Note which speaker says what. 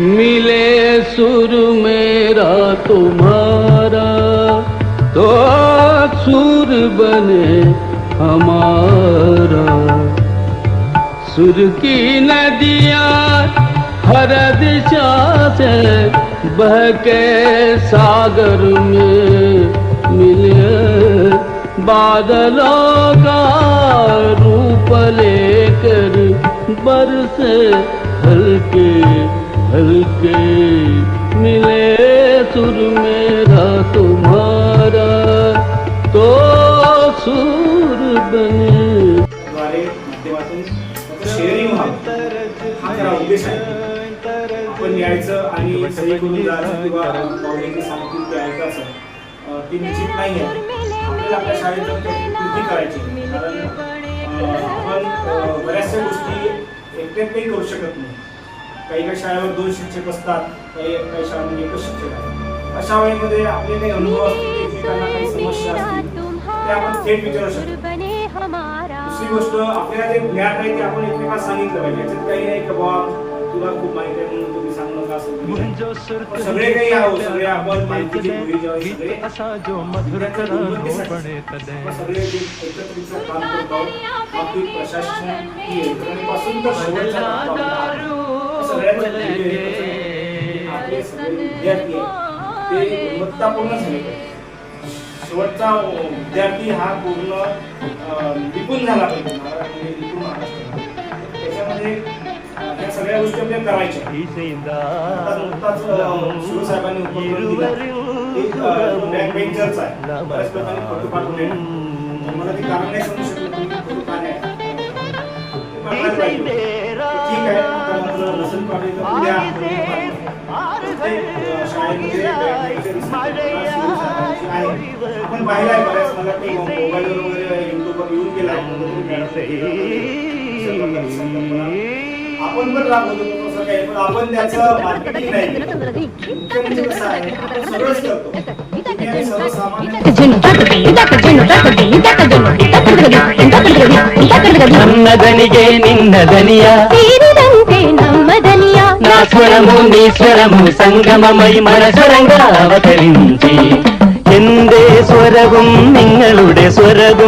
Speaker 1: मिले सुर मेरा तुम्हारा तो सुर बने हमारा। सुर की नदियाँ हर दिशा से बह के सागर में मिले, बादलों का रूप लेकर बरसे हल्के हल्के मिले सुर मेरा तुम्हारा तो सुर बने।
Speaker 2: आपण यायचं आणि सही करून जायचं किंवा ते ऐकायचं ती निश्चित नाही आहे. आपल्याला आपल्या शाळेत कृती करायची कारण आपण बऱ्याचशा गोष्टी एकट्यात काही करू शकत नाही. काही काही शाळेवर दोन शिक्षक असतात काही काही शाळांमध्ये एकच शिक्षक आहे. अशा वेळेमध्ये आपले काही अनुभव असतील एकमेकांना काही समस्या असतील ते आपण थेट विचारू शकतो. दुसरी गोष्ट आपल्याला जे ज्ञान आहे ते आपण एकमेकांना सांगितलं पाहिजे. याच्यात काही नाही का बाबा तुला खूप माहिती आहे म्हणून तुम्ही सांगू नका असं सगळे काही आहोत सगळे आपण जेव्हा सगळे. एकत्रित काम करत आहोत प्रशासन ही यंत्रणेपासून तर शेवटच्या आपले विद्यार्थी ते गुणवत्तापूर्ण शेवटचा विद्यार्थी हा पूर्ण निपुण झाला पाहिजे त्याच्यामध्ये या सगळ्या गोष्टी आपल्याला करायच्या. उपक्रम बँक आहे मला ते कारण नाही समजू आता मात्र लसन पाटील उद्या प्रत्येक, अं, शाळेमध्ये बँक बेंचर शिवसाहेबांची आहे आपण पाहिलाय बऱ्याच मला ते मोबाईलवर वगैरे युट्यूबवर येऊन गेलाय आपण पण राबवतो तसं काही पण आपण त्याचं मार्केटिंग नाही केलं. मुख्य म्हणजे कसं आहे आपण सगळंच करतो तुम्ही आणि सर्वसामान्य
Speaker 3: ನನ್ನದನಿಗೆ ನಿನ್ನ ದನಿಯ
Speaker 4: ಸೇರಿದಂತೆ ನಮ್ಮ ದನಿಯ
Speaker 3: నా స్వరము నీ స్వరము సంగమమై మనస్వరంగా అవతరించి എന്റെ സ്വരവും നിങ്ങളുടെ സ്വരവും